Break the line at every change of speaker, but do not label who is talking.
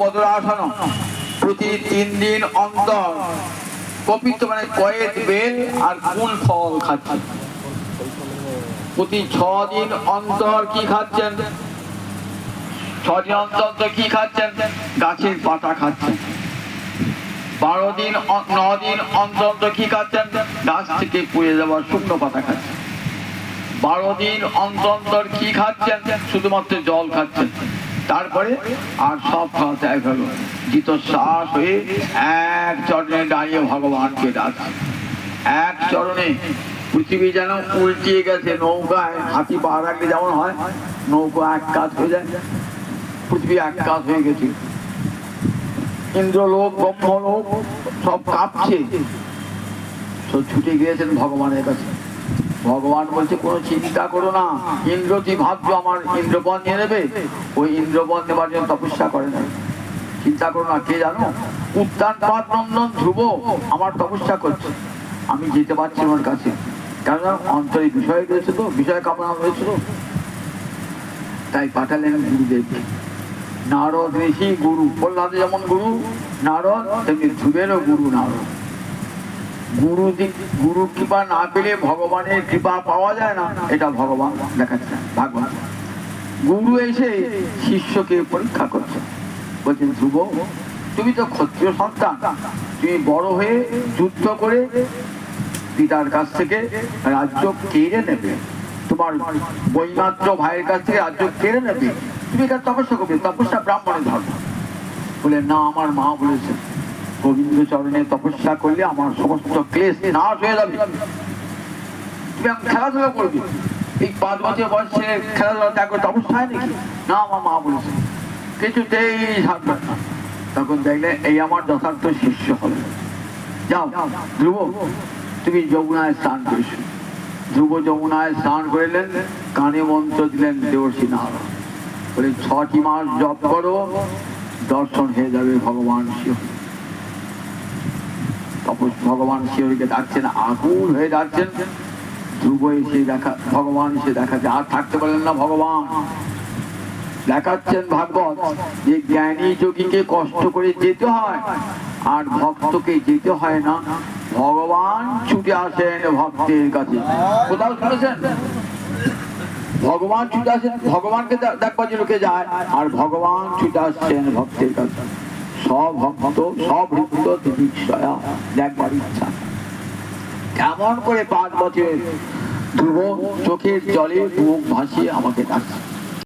বদরাসন প্রতি তিন দিন অন্তর। মানে কয়েক আর কোন ফল খাচ্ছে। প্রতি ছ দিন অন্তর কি খাচ্ছেন? ছদিন অন্তর অন্তর কি খাচ্ছেন? গাছের পাতা খাচ্ছেন। বারো দিন, ন দিন অন্তর কি খাচ্ছেন? গাছ থেকে পুড়ে যাওয়ার শুকনো পাতা খাচ্ছেন। বারো দিন অন্তর অন্তর কি খাচ্ছেন? শুধুমাত্র জল খাচ্ছেন। তারপরে আর সব খাওয়া ত্যাগ হলো। জিত শ্বাস হয়ে এক চরণে দাঁড়িয়ে ভগবানকে ডাকা এক চরণে পৃথিবী যেন উল্টিয়ে গেছে, নৌকায় হাতি পা রাখলে যেমন হয়, নৌকা এক কাজ হয়ে যায়। পৃথিবী এক কাজ হয়ে গেছে। ইন্দ্রলোক, ব্রহ্মলোক সব কাঁপছে। সব ছুটে গিয়েছেন ভগবানের কাছে। ভগবান বলছে, কোনো চিন্তা করো না ইন্দ্র তুই ভাবছ আমার ইন্দ্রপণ নিয়ে নেবে? ওই ইন্দ্রপণ নেবার জন্য তপস্যা করে না। চিন্তা করো না, কে জানো? উত্তান পাত ধ্রুব আমার তপস্যা করছে। আমি যেতে পারছি ওর কাছে। কারণ অন্তরে বিষয় রয়েছে তো, বিষয় কামনা রয়েছে তো। তাই পাঠালেন গুরুদেবকে। নারদ ঋষি গুরু, প্রহ্লাদ যেমন গুরু, নারদ, তেমনি ধ্রুবেরও গুরু নারদ। গুরু গুরু কৃপা না পেলে ভগবানের কৃপা পাওয়া যায় না। এটা ভগবান দেখাচ্ছে ভাগবান গুরু এসে শিষ্যকে পরীক্ষা করছে। বলছেন ধ্রুব, তুমি তো ক্ষত্রিয় সন্তান। তুমি বড় হয়ে যুদ্ধ করে পিতার কাছ থেকে রাজ্য কেড়ে নেবে। তোমার বৈমাত্র ভাইয়ের কাছ থেকে রাজ্য কেড়ে নেবে। তুমি এটা তপস্যা করবে, তপস্যা ব্রাহ্মণের ধর্ম। বলে, না, আমার মা বলেছে গোবিন্দ চরণে তপস্যা করলে আমার সমস্ত ক্লেশ নাশ হয়ে যাবে। তুমি এখন খেলাধুলা করবে? এই পাঁচ বছর বয়সে খেলাধুলা ত্যাগ করে তপস্যা হয় নাকি? না, আমার মা বলেছে, কিছুতেই থাকবে না। তখন দেখলে এই আমার যথার্থ শিষ্য হবে। যাও, ধ্রুব, তুমি যমুনায় স্নান করেছ ধ্রুব যমুনায় স্নান করিলেন কানে মন্ত্র দিলেন, দেবর্ষী নারায়ণ, বলে, ছটি মাস জপ করো, দর্শন হয়ে যাবে ভগবান শিব। ভগবান শিবকে ডাকছেন, আকুল হয়ে ডাকছেন। ধ্রুব এসে দেখা, ভগবান এসে দেখাচ্ছে আর থাকতে পারলেন না ভগবান। দেখাচ্ছেন ভাগবত যে জ্ঞানী যোগীকে কষ্ট করে যেতে হয়, আর ভক্তকে যেতে হয় না। ভগবান ছুটে আসেন ভক্তের কাছে। কোথাও শুনেছেন? ভগবান ছুটে আসেন, ভগবানকে দেখবার জন্য লোকে যায়? আর ভগবান ছুটে আসছেন ভক্তের কাছে। সব ভক্ত সব ভক্ত দিদিক্ষয়া দেখবার ইচ্ছা এমন করে পাঁচ বছর ধ্রুব চোখের জলে মুখ ভাসিয়ে আমাকে ডাকছে।